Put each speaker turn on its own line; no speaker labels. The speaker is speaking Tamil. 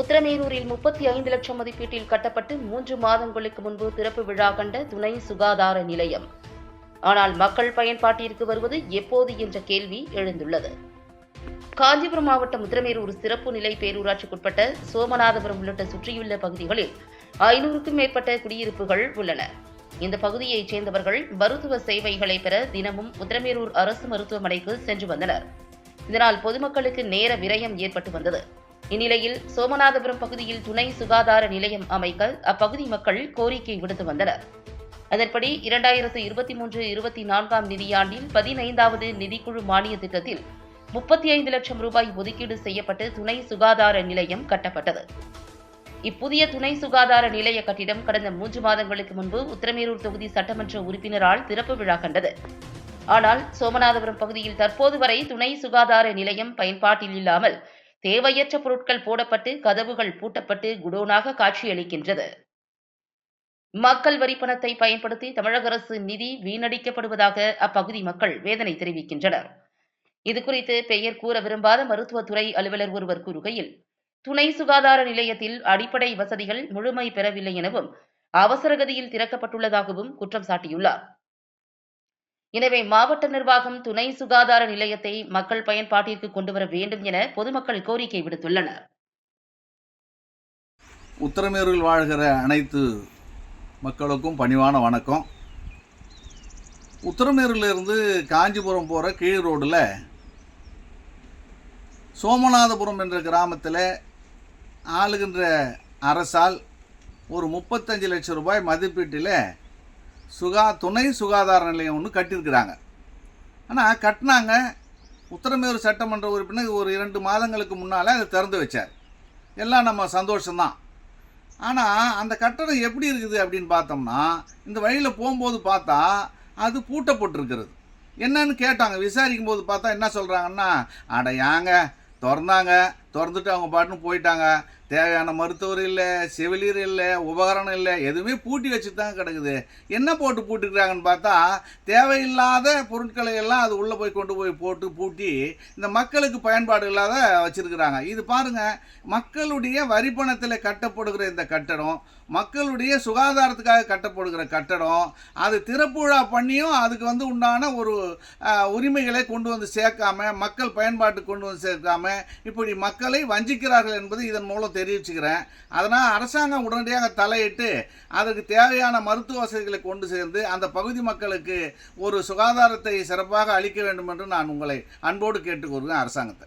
உத்தரமேரூரில் முப்பத்தி ஐந்து லட்சம் மதிப்பீட்டில் கட்டப்பட்டு மூன்று மாதங்களுக்கு முன்பு திறப்பு விழா கண்ட துணை சுகாதார நிலையம். ஆனால் மக்கள் பயன்பாட்டிற்கு வருவது எப்போது என்ற கேள்வி எழுந்துள்ளது. காஞ்சிபுரம் மாவட்டம் உத்தரமேரூர் சிறப்பு நிலை பேரூராட்சிக்குட்பட்ட சோமநாதபுரம் உள்ளிட்ட சுற்றியுள்ள பகுதிகளில் ஐநூறுக்கும் மேற்பட்ட குடியிருப்புகள் உள்ளன. இந்த பகுதியைச் சேர்ந்தவர்கள் மருத்துவ சேவைகளை பெற தினமும் உத்திரமேரூர் அரசு மருத்துவமனைக்கு சென்று வந்தனர். இதனால் பொதுமக்களுக்கு நேர விரயம் ஏற்பட்டு வந்தது. இந்நிலையில் சோமநாதபுரம் பகுதியில் துணை சுகாதார நிலையம் அமைக்க அப்பகுதி மக்கள் கோரிக்கை விடுத்து வந்தனர். அதன்படி இரண்டாயிரத்து இருபத்தி மூன்று இருபத்தி நான்காம் நிதியாண்டில் பதினைந்தாவது நிதிக்குழு மானிய திட்டத்தில் முப்பத்தி ஐந்து லட்சம் ரூபாய் ஒதுக்கீடு செய்யப்பட்டு துணை சுகாதார நிலையம் கட்டப்பட்டது. இப்புதிய துணை சுகாதார நிலைய கட்டிடம் கடந்த மூன்று மாதங்களுக்கு முன்பு உத்திரமேரூர் தொகுதி சட்டமன்ற உறுப்பினரால் திறப்பு விழா கண்டது. ஆனால் சோமநாதபுரம் பகுதியில் தற்போது வரை துணை சுகாதார நிலையம் பயன்பாட்டில் இல்லாமல் தேவையற்ற பொருட்கள் போடப்பட்டு கதவுகள் பூட்டப்பட்டு குடோனாக காட்சியளிக்கின்றது. மக்கள் வரி பணத்தை பயன்படுத்தி தமிழக அரசு நிதி வீணடிக்கப்படுவதாக அப்பகுதி மக்கள் வேதனை தெரிவிக்கின்றனர். இதுகுறித்து பெயர் கூற விரும்பாத மருத்துவத்துறை அலுவலர் ஒருவர் கூறுகையில் துணை சுகாதார நிலையத்தில் அடிப்படை வசதிகள் முழுமை பெறவில்லை எனவும் அவசரகதியில் திறக்கப்பட்டுள்ளதாகவும் குற்றம் சாட்டியுள்ளார். எனவே மாவட்ட நிர்வாகம் துணை சுகாதார நிலையத்தை மக்கள் பயன்பாட்டிற்கு கொண்டுவர வேண்டும் என பொதுமக்கள் கோரிக்கை விடுத்துள்ளனர்.
உத்தரமேரூரில் வாழ்கிற அனைத்து மக்களுக்கும் பணிவான வணக்கம். உத்தரமேரூர்லேருந்து காஞ்சிபுரம் போகிற கீழ் ரோடில் சோமநாதபுரம் என்ற கிராமத்தில் ஆளுகின்ற அரசால் ஒரு முப்பத்தஞ்சு லட்சம் ரூபாய் மதிப்பீட்டில் சுகா துணை சுகாதார நிலையம் ஒன்று கட்டியிருக்கிறாங்க. ஆனால் கட்டினாங்க. உத்தரமேரூர் சட்டமன்ற உறுப்பினர் ஒரு இரண்டு மாதங்களுக்கு முன்னால் அதை திறந்து வச்சார். எல்லாம் நம்ம சந்தோஷம்தான். ஆனால் அந்த கட்டடம் எப்படி இருக்குது அப்படின்னு பார்த்தோம்னா இந்த வழியில் போகும்போது பார்த்தா அது பூட்டப்பட்டிருக்கிறது. என்னன்னு கேட்டாங்க. விசாரிக்கும் போது பார்த்தா என்ன சொல்கிறாங்கன்னா அட ஏங்க திறந்தாங்க. திறந்துட்டு அவங்க பாட்டுன்னு போயிட்டாங்க. தேவையான மருத்துவர் இல்லை செவிலியர் இல்லை உபகரணம் இல்லை எதுவுமே பூட்டி வச்சு தான் கிடக்குது. என்ன போட்டு பூட்டுக்கிறாங்கன்னு பார்த்தா தேவையில்லாத பொருட்களை எல்லாம் அது உள்ளே போய் கொண்டு போய் போட்டு பூட்டி இந்த மக்களுக்கு பயன்பாடு இல்லாத வச்சுருக்கிறாங்க. இது பாருங்கள் மக்களுடைய வரி பணத்தில் கட்டப்படுகிற இந்த கட்டடம் மக்களுடைய சுகாதாரத்துக்காக கட்டப்படுகிற கட்டடம் அது திறப்புழா பண்ணியும் அதுக்கு வந்து உண்டான ஒரு உரிமைகளை கொண்டு வந்து சேர்க்காம மக்கள் பயன்பாட்டுக்கு கொண்டு வந்து சேர்க்காம இப்படி மக்களை வஞ்சிக்கிறார்கள் என்பது இதன் மூலம் தெரிவிச்சுக்கிறேன். அதனால் அரசாங்கம் உடனடியாக தலையிட்டு அதற்கு தேவையான மருத்துவ வசதிகளை கொண்டு சேர்ந்து அந்த பகுதி மக்களுக்கு ஒரு சுகாதாரத்தை சிறப்பாக அளிக்க வேண்டும் என்று நான் உங்களை அன்போடு கேட்டுக்கொள்கிறேன் அரசாங்கத்தை.